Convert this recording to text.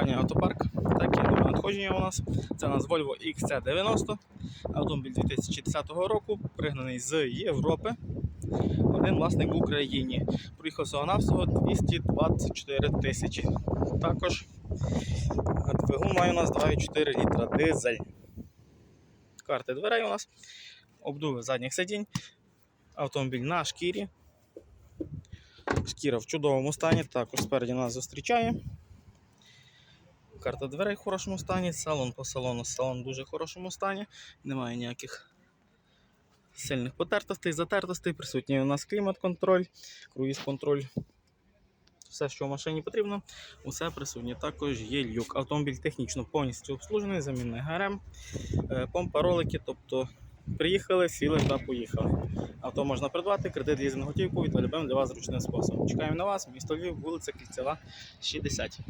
компанія Автопарк. Такі нове надходження у нас. Це у нас Volvo XC90. Автомобіль 2010 року, пригнаний з Європи. Один власник в Україні. Проїхав всього навсього 224 тисячі. Також двигун має у нас 2,4 літра дизель. Карти дверей у нас, обдуви задніх сидінь, автомобіль на шкірі. Шкіра в чудовому стані, також спереді нас зустрічає. Карта дверей в хорошому стані, салон по салону, салон в дуже хорошому стані, немає ніяких сильних потертостей, затертостей, присутній у нас клімат-контроль, круїз-контроль. Все, що в машині потрібно, усе присутнє. Також є люк. Автомобіль технічно повністю обслужений, замінний ГРМ, е, помпа, ролики, тобто приїхали, сіли та поїхали. Авто можна придбати, кредит лізинг готівку, відведемо для вас зручним способом. Чекаємо на вас, місто Львів, вулиця Кільцева, 60.